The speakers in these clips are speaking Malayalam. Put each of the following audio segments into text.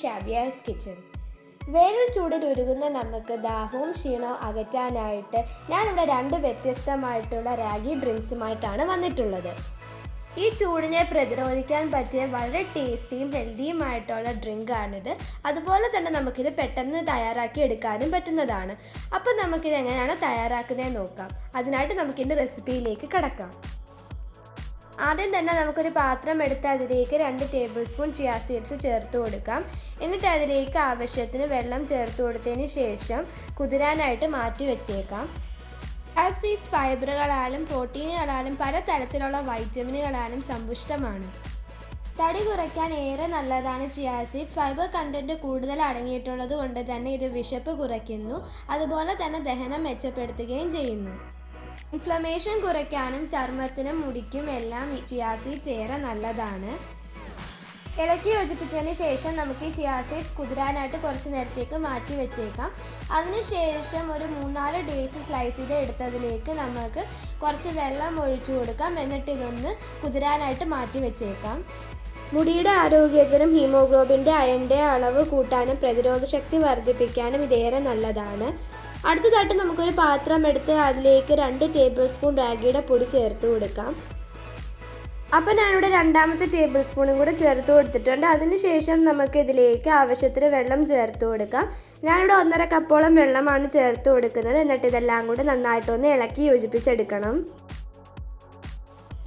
ഷാബിയാസ് കിച്ചൺ. വേനൽ ചൂടിൽ ഉരുകുന്ന നമുക്ക് ദാഹവും ക്ഷീണവും അകറ്റാനായിട്ട് ഞാനിവിടെ രണ്ട് വ്യത്യസ്തമായിട്ടുള്ള രാഗി ഡ്രിങ്ക്സുമായിട്ടാണ് വന്നിട്ടുള്ളത്. ഈ ചൂടിനെ പ്രതിരോധിക്കാൻ പറ്റിയ വളരെ ടേസ്റ്റിയും ഹെൽത്തിയുമായിട്ടുള്ള ഡ്രിങ്കാണിത്. അതുപോലെ തന്നെ നമുക്കിത് പെട്ടെന്ന് തയ്യാറാക്കി എടുക്കാനും പറ്റുന്നതാണ്. അപ്പോൾ നമുക്കിത് എങ്ങനെയാണ് തയ്യാറാക്കുന്നത് നോക്കാം. അതിനായിട്ട് നമുക്കിന്റെ റെസിപ്പിയിലേക്ക് കടക്കാം. ആദ്യം തന്നെ നമുക്കൊരു പാത്രം എടുത്ത് അതിലേക്ക് രണ്ട് ടേബിൾ സ്പൂൺ ചിയാ സീഡ്സ് ചേർത്ത് കൊടുക്കാം. എന്നിട്ട് അതിലേക്ക് ആവശ്യത്തിന് വെള്ളം ചേർത്ത് കൊടുത്തതിന് ശേഷം കുതിരാനായിട്ട് മാറ്റി വെച്ചേക്കാം. ചിയാ സീഡ്സ് ഫൈബറുകളാലും പ്രോട്ടീനുകളാലും പലതരത്തിലുള്ള വൈറ്റമിനുകളാലും സമ്പുഷ്ടമാണ്. തടി കുറയ്ക്കാൻ ഏറെ നല്ലതാണ് ചിയാ സീഡ്സ്. ഫൈബർ കണ്ടന്റ് കൂടുതൽ അടങ്ങിയിട്ടുള്ളത് കൊണ്ട് തന്നെ ഇത് വിശപ്പ് കുറയ്ക്കുന്നു. അതുപോലെ തന്നെ ദഹനം മെച്ചപ്പെടുത്തുകയും ചെയ്യുന്നു. ഇൻഫ്ലമേഷൻ കുറയ്ക്കാനും ചർമ്മത്തിനും മുടിക്കും എല്ലാം ഈ ചിയാ സീഡ്സ് ഏറെ നല്ലതാണ്. ഇളക്കി യോജിപ്പിച്ചതിന് ശേഷം നമുക്ക് ഈ ചിയാസീഡ്സ് കുതിരാനായിട്ട് കുറച്ച് നേരത്തേക്ക് മാറ്റി വെച്ചേക്കാം. അതിനുശേഷം ഒരു മൂന്നാൽ ഡേറ്റ്സ് സ്ലൈസ് ചെയ്ത് എടുത്തതിലേക്ക് നമുക്ക് കുറച്ച് വെള്ളം ഒഴിച്ചു കൊടുക്കാം. എന്നിട്ട് ഇതൊന്ന് കുതിരാനായിട്ട് മാറ്റി വെച്ചേക്കാം. മുടിയുടെ ആരോഗ്യത്തിനും ഹീമോഗ്ലോബിന്റെ അയണിന്റെ അളവ് കൂട്ടാനും പ്രതിരോധ ശക്തി വർദ്ധിപ്പിക്കാനും ഇതേറെ നല്ലതാണ്. അടുത്തതായിട്ട് നമുക്കൊരു പാത്രം എടുത്ത് അതിലേക്ക് രണ്ട് ടേബിൾ സ്പൂൺ റാഗിയുടെ പൊടി ചേർത്ത് കൊടുക്കാം. അപ്പോൾ ഞാനിവിടെ രണ്ടാമത്തെ ടേബിൾ സ്പൂണും കൂടെ ചേർത്ത് കൊടുത്തിട്ടുണ്ട്. അതിനുശേഷം നമുക്ക് ഇതിലേക്ക് ആവശ്യത്തിന് വെള്ളം ചേർത്ത് കൊടുക്കാം. ഞാനിവിടെ ഒന്നര കപ്പോളം വെള്ളമാണ് ചേർത്ത് കൊടുക്കുന്നത്. എന്നിട്ട് ഇതെല്ലാം കൂടെ നന്നായിട്ടൊന്ന് ഇളക്കി യോജിപ്പിച്ചെടുക്കണം.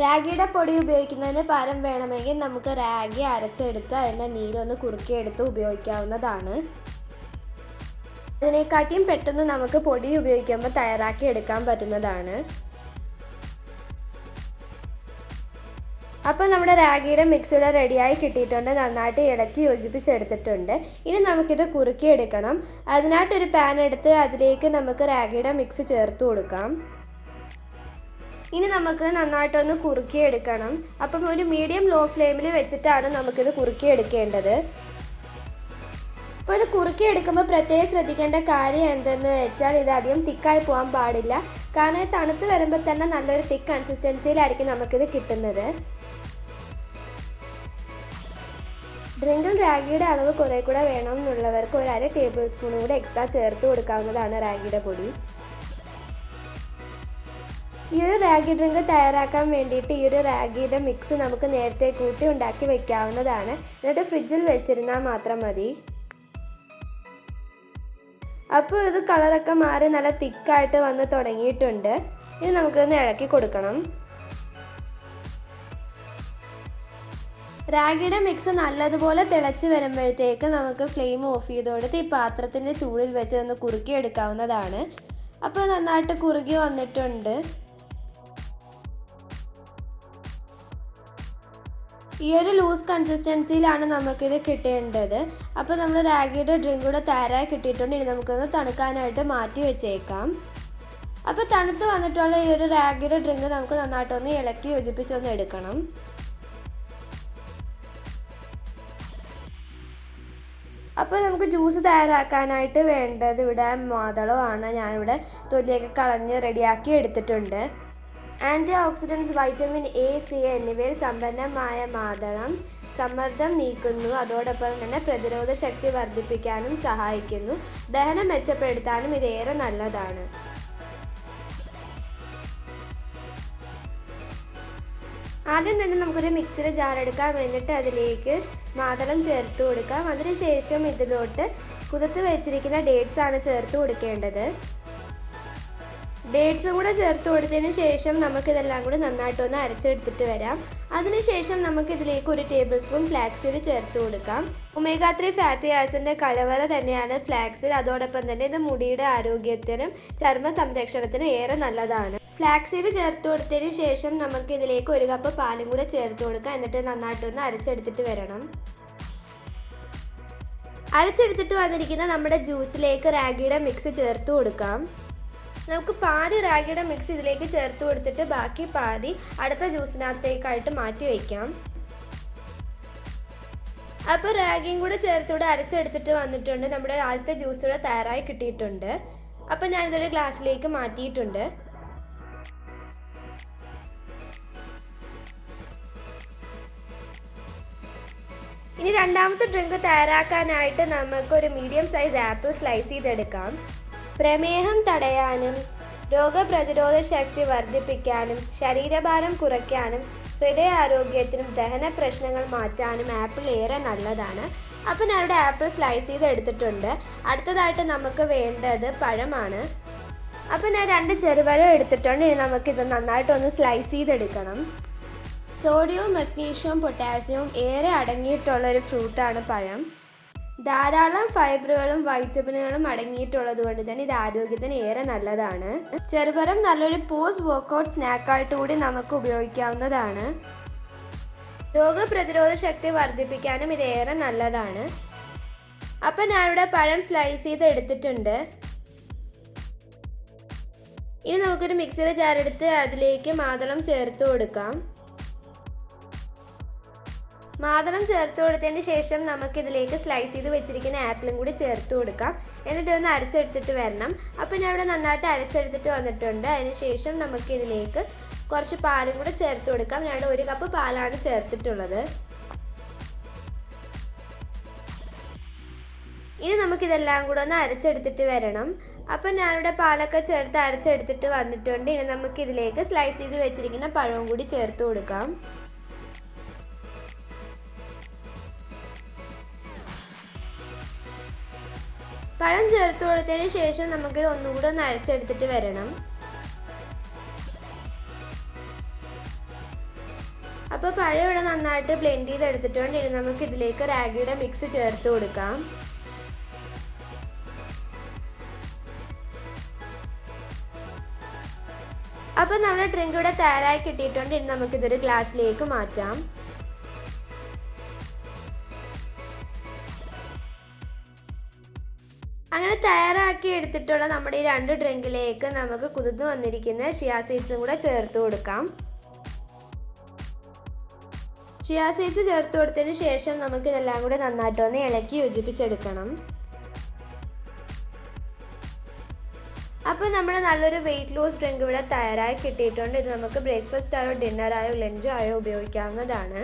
റാഗിയുടെ പൊടി ഉപയോഗിക്കുന്നതിന് പകരം വേണമെങ്കിൽ നമുക്ക് റാഗി അരച്ചെടുത്ത് അതിന്റെ നീരൊന്ന് കുറുക്കിയെടുത്ത് ഉപയോഗിക്കാവുന്നതാണ്. അതിനെക്കാട്ടിയും പെട്ടെന്ന് നമുക്ക് പൊടി ഉപയോഗിക്കുമ്പോൾ തയ്യാറാക്കി എടുക്കാൻ പറ്റുന്നതാണ്. അപ്പോൾ നമ്മുടെ റാഗിയുടെ മിക്സ് ഇവിടെ റെഡിയായി കിട്ടിയിട്ടുണ്ട്. നന്നായിട്ട് ഇളക്കി യോജിപ്പിച്ചെടുത്തിട്ടുണ്ട്. ഇനി നമുക്കിത് കുറുക്കിയെടുക്കണം. അതിനായിട്ടൊരു പാൻ എടുത്ത് അതിലേക്ക് നമുക്ക് റാഗിയുടെ മിക്സ് ചേർത്ത് കൊടുക്കാം. ഇനി നമുക്ക് നന്നായിട്ടൊന്ന് കുറുക്കിയെടുക്കണം. അപ്പം ഒരു മീഡിയം ലോ ഫ്ലെയിമിൽ വെച്ചിട്ടാണ് നമുക്കിത് കുറുക്കിയെടുക്കേണ്ടത്. അപ്പോൾ ഇത് കുറുക്കി എടുക്കുമ്പോൾ പ്രത്യേകം ശ്രദ്ധിക്കേണ്ട കാര്യം എന്തെന്ന് വെച്ചാൽ ഇത് അധികം തിക്കായി പോകാൻ പാടില്ല. കാരണം തണുത്ത് വരുമ്പോൾ തന്നെ നല്ലൊരു തിക്ക് കൺസിസ്റ്റൻസിയിലായിരിക്കും നമുക്കിത് കിട്ടുന്നത്. ഡ്രിങ്കിൾ റാഗിയുടെ അളവ് കുറേ കൂടെ വേണമെന്നുള്ളവർക്ക് ഒരു അര ടേബിൾ സ്പൂൺ കൂടെ എക്സ്ട്രാ ചേർത്ത് കൊടുക്കാവുന്നതാണ് റാഗിയുടെ പൊടി. ഈ ഒരു റാഗി ഡ്രിങ്ക് തയ്യാറാക്കാൻ വേണ്ടിയിട്ട് ഈ ഒരു റാഗിയുടെ മിക്സ് നമുക്ക് നേരത്തെ കൂട്ടി ഉണ്ടാക്കി വെക്കാവുന്നതാണ്. എന്നിട്ട് ഫ്രിഡ്ജിൽ വെച്ചിരുന്നാൽ മാത്രം മതി. അപ്പോൾ ഇത് കളറൊക്കെ മാറി നല്ല തിക്കായിട്ട് വന്ന് തുടങ്ങിയിട്ടുണ്ട്. ഇത് നമുക്കൊന്ന് ഇളക്കി കൊടുക്കണം. റാഗിയുടെ മിക്സ് നല്ലതുപോലെ തിളച്ച് വരുമ്പോഴത്തേക്ക് നമുക്ക് ഫ്ലെയിം ഓഫ് ചെയ്ത് കൊടുത്ത് ഈ പാത്രത്തിന്റെ ചൂടിൽ വെച്ച് ഒന്ന് കുറുക്കി എടുക്കാവുന്നതാണ് അപ്പോൾ നന്നായിട്ട് കുറുകി വന്നിട്ടുണ്ട്. ഈ ഒരു ലൂസ് കൺസിസ്റ്റൻസിയിലാണ് നമുക്കിത് കിട്ടേണ്ടത്. അപ്പോൾ നമ്മൾ റാഗിയുടെ ഡ്രിങ്ക് കൂടെ തയ്യാറായി കിട്ടിയിട്ടുണ്ട്. ഇനി നമുക്കൊന്ന് തണുക്കാനായിട്ട് മാറ്റി വെച്ചേക്കാം. അപ്പോൾ തണുത്ത് വന്നിട്ടുള്ള ഈ ഒരു റാഗിയുടെ ഡ്രിങ്ക് നമുക്ക് നന്നായിട്ടൊന്ന് ഇളക്കി യോജിപ്പിച്ചൊന്ന് എടുക്കണം. അപ്പോൾ നമുക്ക് ജ്യൂസ് തയ്യാറാക്കാനായിട്ട് വേണ്ടത് ഇവിടെ മാതളമാണ് ഞാനിവിടെ തൊലിയൊക്കെ കളഞ്ഞ് റെഡിയാക്കി എടുത്തിട്ടുണ്ട്. Antioxidants vitamin A C എന്നിവയിൽ സമ്പന്നമായ മാതളം സമ്മർദ്ദം നീക്കുന്നു. അതോടൊപ്പം തന്നെ പ്രതിരോധ ശക്തി വർദ്ധിപ്പിക്കാനും സഹായിക്കുന്നു. ദഹനം മെച്ചപ്പെടുത്താനും ഇതേറെ നല്ലതാണ്. ആദ്യം തന്നെ നമുക്കൊരു മിക്സിയുടെ ജാർ എടുക്കാം. എന്നിട്ട് അതിലേക്ക് മാതളം ചേർത്ത് കൊടുക്കാം. അതിനുശേഷം ഇതിലോട്ട് കുതിർത്ത് വെച്ചിരിക്കുന്ന ഡേറ്റ്സ് ആണ് ചേർത്ത് കൊടുക്കേണ്ടത്. ഡേറ്റ്സും കൂടെ ചേർത്ത് കൊടുത്തതിന് ശേഷം നമുക്കിതെല്ലാം കൂടി നന്നായിട്ടൊന്ന് അരച്ചെടുത്തിട്ട് വരാം. അതിനുശേഷം നമുക്കിതിലേക്ക് ഒരു ടേബിൾ സ്പൂൺ ഫ്ലാക്സിൽ ചേർത്ത് കൊടുക്കാം. ഒമേഗ ത്രീ ഫാറ്റി ആസിഡിന്റെ കലവറ തന്നെയാണ് ഫ്ലാക്സിൽ അതോടൊപ്പം തന്നെ ഇത് മുടിയുടെ ആരോഗ്യത്തിനും ചർമ്മ സംരക്ഷണത്തിനും ഏറെ നല്ലതാണ്. ഫ്ലാക്സിൽ ചേർത്ത് കൊടുത്തതിന് ശേഷം നമുക്ക് ഇതിലേക്ക് ഒരു കപ്പ് പാലും കൂടെ ചേർത്ത് കൊടുക്കാം. എന്നിട്ട് നന്നായിട്ടൊന്ന് അരച്ചെടുത്തിട്ട് വരണം. അരച്ചെടുത്തിട്ട് വന്നിരിക്കുന്ന നമ്മുടെ ജ്യൂസിലേക്ക് റാഗിയുടെ മിക്സ് ചേർത്ത് കൊടുക്കാം. നമുക്ക് പാതി റാഗിയുടെ മിക്സ് ഇതിലേക്ക് ചേർത്ത് കൊടുത്തിട്ട് ബാക്കി പാതി അടുത്ത ജ്യൂസിനകത്തേക്കായിട്ട് മാറ്റി വയ്ക്കാം. അപ്പോൾ റാഗിയും കൂടെ ചേർത്തൂടെ അരച്ചെടുത്തിട്ട് വന്നിട്ടുണ്ട്. നമ്മുടെ ആദ്യത്തെ ജ്യൂസ് ഇവിടെ തയ്യാറായി കിട്ടിയിട്ടുണ്ട്. അപ്പോൾ ഞാനിതൊരു ഗ്ലാസ്സിലേക്ക് മാറ്റിയിട്ടുണ്ട്. ഇനി രണ്ടാമത്തെ ഡ്രിങ്ക് തയ്യാറാക്കാനായിട്ട് നമുക്ക് ഒരു മീഡിയം സൈസ് ആപ്പിൾ സ്ലൈസ് ചെയ്തെടുക്കാം. പ്രമേഹം തടയാനും രോഗപ്രതിരോധ ശക്തി വർദ്ധിപ്പിക്കാനും ശരീരഭാരം കുറയ്ക്കാനും ഹൃദയാരോഗ്യത്തിനും ദഹന പ്രശ്നങ്ങൾ മാറ്റാനും ആപ്പിൾ ഏറെ നല്ലതാണ്. അപ്പോൾ ഞാനിവിടെ ആപ്പിൾ സ്ലൈസ് ചെയ്ത് എടുത്തിട്ടുണ്ട്. അടുത്തതായിട്ട് നമുക്ക് വേണ്ടത് പഴമാണ്. അപ്പോൾ ഞാൻ രണ്ട് ചെറുപഴം എടുത്തിട്ടുണ്ട്. ഇനി നമുക്കിത് നന്നായിട്ടൊന്ന് സ്ലൈസ് ചെയ്തെടുക്കണം. സോഡിയവും മഗ്നീഷ്യവും പൊട്ടാസ്യവും ഏറെ അടങ്ങിയിട്ടുള്ള ഒരു ഫ്രൂട്ടാണ് പഴം. ധാരാളം ഫൈബറുകളും വൈറ്റമിനുകളും അടങ്ങിയിട്ടുള്ളത് കൊണ്ട് തന്നെ ഇത് ആരോഗ്യത്തിന് ഏറെ നല്ലതാണ്. ചെറുപരം നല്ലൊരു പോസ്റ്റ് വർക്കൗട്ട് സ്നാക്കായിട്ട് കൂടി നമുക്ക് ഉപയോഗിക്കാവുന്നതാണ്. രോഗപ്രതിരോധ ശക്തി വർദ്ധിപ്പിക്കാനും ഇത് ഏറെ നല്ലതാണ്. അപ്പം ഞാനിവിടെ പഴം സ്ലൈസ് ചെയ്ത് എടുത്തിട്ടുണ്ട്. ഇനി നമുക്കൊരു മിക്സിയുടെ ജാറെടുത്ത് അതിലേക്ക് മാതളം ചേർത്ത് കൊടുക്കാം. മാതളം ചേർത്ത് കൊടുത്തതിന് ശേഷം നമുക്കിതിലേക്ക് സ്ലൈസ് ചെയ്ത് വെച്ചിരിക്കുന്ന ആപ്പിളും കൂടി ചേർത്ത് കൊടുക്കാം. എന്നിട്ട് ഒന്ന് അരച്ചെടുത്തിട്ട് വരണം. അപ്പോൾ ഞാൻ ഇവിടെ നന്നായിട്ട് അരച്ചെടുത്തിട്ട് വന്നിട്ടുണ്ട്. അതിന് ശേഷം നമുക്കിതിലേക്ക് കുറച്ച് പാലും കൂടി ചേർത്ത് കൊടുക്കാം. ഞാൻ ഒരു കപ്പ് പാലാണ് ചേർത്തിട്ടുള്ളത്. ഇനി നമുക്കിതെല്ലാം കൂടെ ഒന്ന് അരച്ചെടുത്തിട്ട് വരണം. അപ്പം ഞാനിവിടെ പാലൊക്കെ ചേർത്ത് അരച്ചെടുത്തിട്ട് വന്നിട്ടുണ്ട്. ഇനി നമുക്കിതിലേക്ക് സ്ലൈസ് ചെയ്ത് വെച്ചിരിക്കുന്ന പഴവും കൂടി ചേർത്ത് കൊടുക്കാം. പഴം ചേർത്ത് കൊടുത്തതിന് ശേഷം നമുക്ക് ഒന്നുകൂടെ ഒന്ന് അരച്ചെടുത്തിട്ട് വരണം. അപ്പോൾ പഴം ഇവിടെ നന്നായിട്ട് ബ്ലെൻഡ് ചെയ്ത് എടുത്തിട്ടുണ്ട് ഇനി നമുക്ക് ഇതിലേക്ക് റാഗിയുടെ മിക്സ് ചേർത്ത് കൊടുക്കാം. അപ്പോൾ നമ്മുടെ ഡ്രിങ്ക് ഇവിടെ തയ്യാറായി കിട്ടിയിട്ടുണ്ട് ഇനി നമുക്കിതൊരു ഗ്ലാസ്സിലേക്ക് മാറ്റാം. അങ്ങനെ തയ്യാറാക്കി എടുത്തിട്ടുള്ള നമ്മുടെ ഈ രണ്ട് ഡ്രിങ്കിലേക്ക് നമുക്ക് കുതിർന്ന് വന്നിരിക്കുന്ന ചിയാ സീഡ്സും കൂടെ ചേർത്ത് കൊടുക്കാം. ചിയാ സീഡ്സ് ചേർത്ത് കൊടുത്തതിന് ശേഷം നമുക്ക് ഇതെല്ലാം കൂടെ നന്നായിട്ടൊന്ന് ഇളക്കി യോജിപ്പിച്ചെടുക്കണം. അപ്പോൾ നമ്മൾ നല്ലൊരു വെയിറ്റ് ലോസ് ഡ്രിങ്ക് ഇവിടെ തയ്യാറായി കിട്ടിയിട്ടുണ്ട്. ഇത് നമുക്ക് ബ്രേക്ക്ഫാസ്റ്റ് ആയോ ഡിന്നറായോ ലഞ്ചോ ആയോ ഉപയോഗിക്കാവുന്നതാണ്.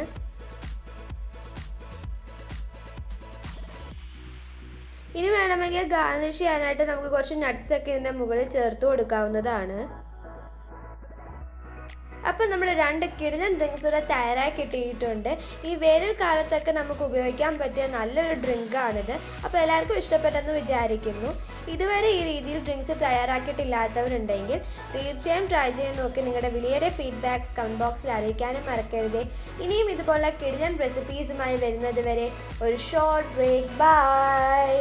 ഇനി വേണമെങ്കിൽ ഗാർണിഷ് ചെയ്യാനായിട്ട് നമുക്ക് കുറച്ച് നട്ട്സ് ഒക്കെ ഇതിന്റെ മുകളിൽ ചേർത്ത് കൊടുക്കാവുന്നതാണ്. അപ്പം നമ്മുടെ രണ്ട് കിടിലൻ ഡ്രിങ്ക്സ് ഇവിടെ തയ്യാറായി കിട്ടിയിട്ടുണ്ട്. ഈ വേനൽക്കാലത്തൊക്കെ നമുക്ക് ഉപയോഗിക്കാൻ പറ്റിയ നല്ലൊരു ഡ്രിങ്കാണിത് അപ്പോൾ എല്ലാവർക്കും ഇഷ്ടപ്പെട്ടെന്ന് വിചാരിക്കുന്നു. ഇതുവരെ ഈ രീതിയിൽ ഡ്രിങ്ക്സ് തയ്യാറാക്കിയിട്ടില്ലാത്തവരുണ്ടെങ്കിൽ തീർച്ചയായും ട്രൈ ചെയ്യാൻ നോക്കി നിങ്ങളുടെ വിലയേറെ ഫീഡ്ബാക്സ് കമന്റ് ബോക്സിൽ അറിയിക്കാനും മറക്കരുത്. ഇനിയും ഇതുപോലുള്ള കിടിലൻ റെസിപ്പീസുമായി വരുന്നത് വരെ ഒരു ഷോർട്ട് ബ്രേക്ക് ബൈ